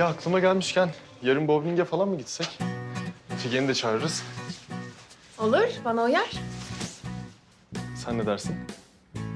Ya aklıma gelmişken yarın bowling'e falan mı gitsek? Figen'i de çağırırız. Olur, bana uyar. Sen ne dersin?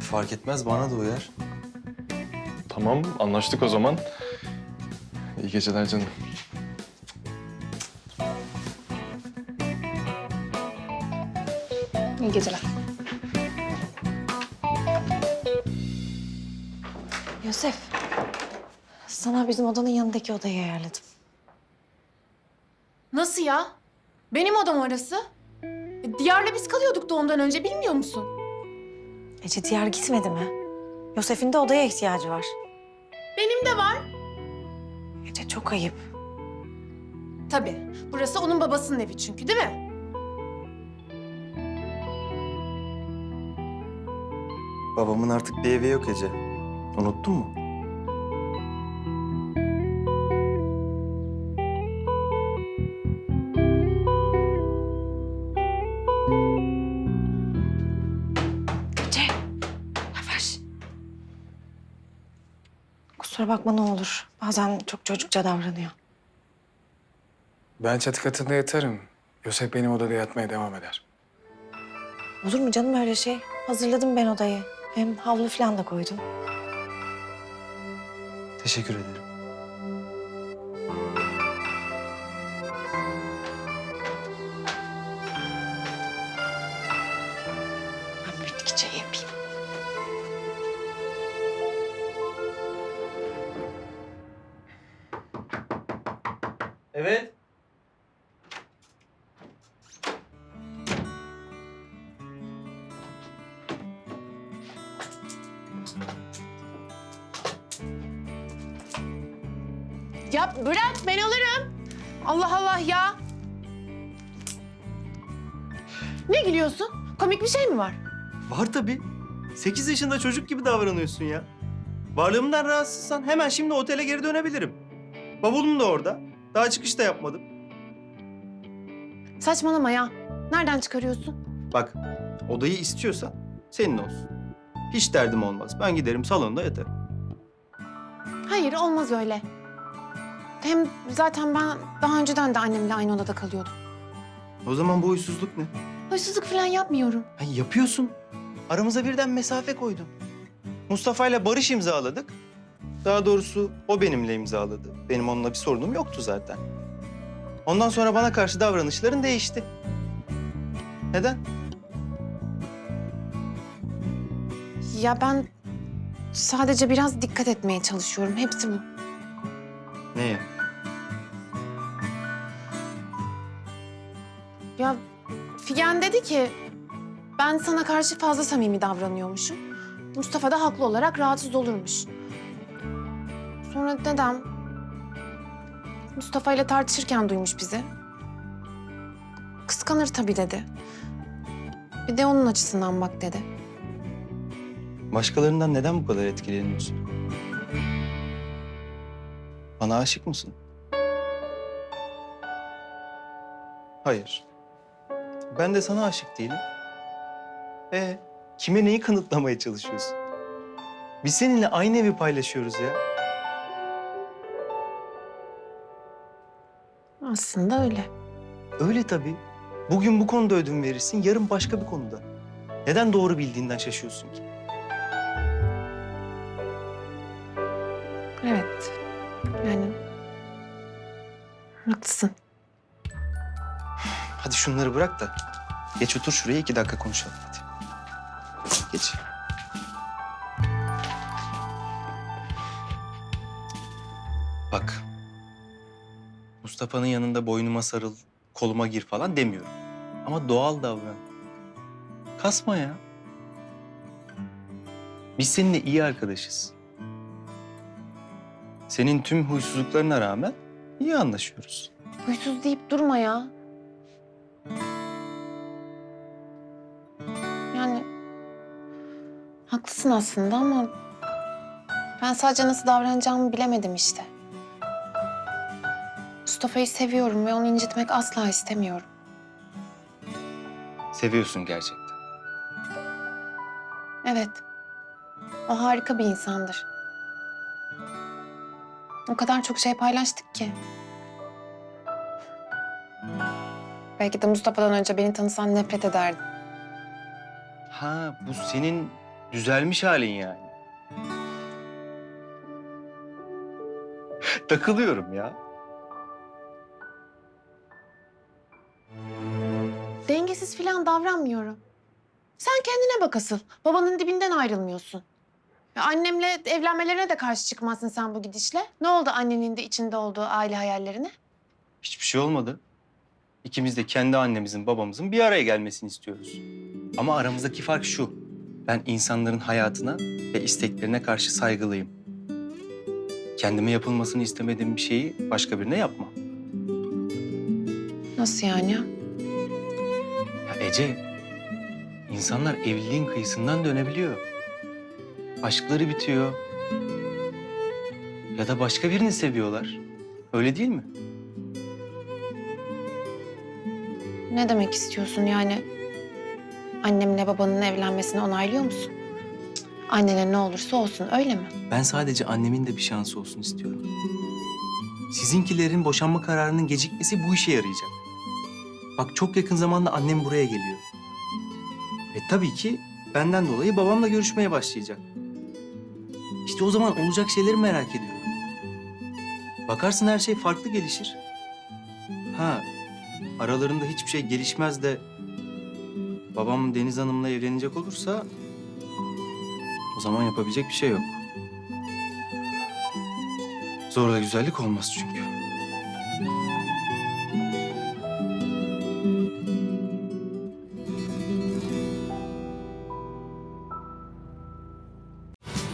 Fark etmez bana da uyar. Tamam, anlaştık o zaman. İyi geceler canım. İyi geceler. Yosef, sana bizim odanın yanındaki odayı ayarladım. Nasıl ya? Benim odam orası. E, Diyar'la biz kalıyorduk doğumdan önce, bilmiyor musun? Ece diğer gitmedi mi? Yosef'in de odaya ihtiyacı var. Benim de var. Ece çok ayıp. Tabii, burası onun babasının evi çünkü değil mi? Babamın artık bir evi yok Ece. Unuttun mu? Kusura bakma ne olur. Bazen çok çocukça davranıyor. Ben çatı katında yatarım. Yosef benim odada yatmaya devam eder. Olur mu canım öyle şey? Hazırladım ben odayı. Hem havlu falan da koydum. Teşekkür ederim. Ben bitki çayı yapayım. Evet. Ya bırak, ben alırım. Allah Allah ya. Ne gülüyorsun? Komik bir şey mi var? Var tabii. Sekiz yaşında çocuk gibi davranıyorsun ya. Varlığımdan rahatsızsan hemen şimdi otele geri dönebilirim. Bavulum da orada. Daha çıkış da yapmadım. Saçmalama ya. Nereden çıkarıyorsun? Bak, odayı istiyorsan senin olsun. Hiç derdim olmaz. Ben giderim salonda yatarım. Hayır, olmaz öyle. Hem zaten ben daha önceden de annemle aynı odada kalıyordum. O zaman bu huysuzluk ne? Hırsızlık falan yapmıyorum. Ha, yapıyorsun. Aramıza birden mesafe koydun. Mustafa ile barış imzaladık. Daha doğrusu o benimle imzaladı. Benim onunla bir sorunum yoktu zaten. Ondan sonra bana karşı davranışların değişti. Neden? Ya ben sadece biraz dikkat etmeye çalışıyorum. Hepsi bu. Neye? Ya Figen dedi ki ben sana karşı fazla samimi davranıyormuşum. Mustafa da haklı olarak rahatsız olurmuş. Sonra dedem Mustafa ile tartışırken duymuş bizi. Kıskanır tabii dedi. Bir de onun açısından bak dedi. Başkalarından neden bu kadar etkileniyorsun? Bana aşık mısın? Hayır. Ben de sana aşık değilim. E kime neyi kanıtlamaya çalışıyorsun? Biz seninle aynı evi paylaşıyoruz ya. Aslında öyle. Öyle tabii. Bugün bu konuda ödün verirsin, yarın başka bir konuda. Neden doğru bildiğinden şaşıyorsun ki? Evet. Yani haklısın. Hadi şunları bırak da geç otur şuraya iki dakika konuşalım hadi. Geç. Mustafa'nın yanında boynuma sarıl, koluma gir falan demiyorum. Ama doğal davran. Kasma ya. Biz seninle iyi arkadaşız. Senin tüm huysuzluklarına rağmen iyi anlaşıyoruz. Huysuz deyip durma ya. Yani haklısın aslında ama ben sadece nasıl davranacağımı bilemedim işte. Mustafa'yı seviyorum ve onu incitmek asla istemiyorum. Seviyorsun gerçekten. Evet. O harika bir insandır. O kadar çok şey paylaştık ki. Belki de Mustafa'dan önce beni tanısan nefret ederdin. Ha bu senin düzelmiş halin yani. Takılıyorum ya. Dengesiz falan davranmıyorum. Sen kendine bak asıl. Babanın dibinden ayrılmıyorsun. Ya annemle evlenmelerine de karşı çıkmazsın sen bu gidişle. Ne oldu annenin de içinde olduğu aile hayallerine? Hiçbir şey olmadı. İkimiz de kendi annemizin, babamızın bir araya gelmesini istiyoruz. Ama aramızdaki fark şu. Ben insanların hayatına ve isteklerine karşı saygılıyım. Kendime yapılmasını istemediğim bir şeyi başka birine yapmam. Nasıl yani? Ece, insanlar evliliğin kıyısından dönebiliyor. Aşkları bitiyor. Ya da başka birini seviyorlar. Öyle değil mi? Ne demek istiyorsun yani? Annemle babanın evlenmesini onaylıyor musun? Cık, Annene ne olursa olsun öyle mi? Ben sadece annemin de bir şansı olsun istiyorum. Sizinkilerin boşanma kararının gecikmesi bu işe yarayacak. Bak çok yakın zamanda annem buraya geliyor. Ve tabii ki benden dolayı babamla görüşmeye başlayacak. İşte o zaman olacak şeyleri merak ediyorum. Bakarsın her şey farklı gelişir. Ha, aralarında hiçbir şey gelişmez de babam Deniz Hanım'la evlenecek olursa o zaman yapabilecek bir şey yok. Zorla güzellik olmaz çünkü.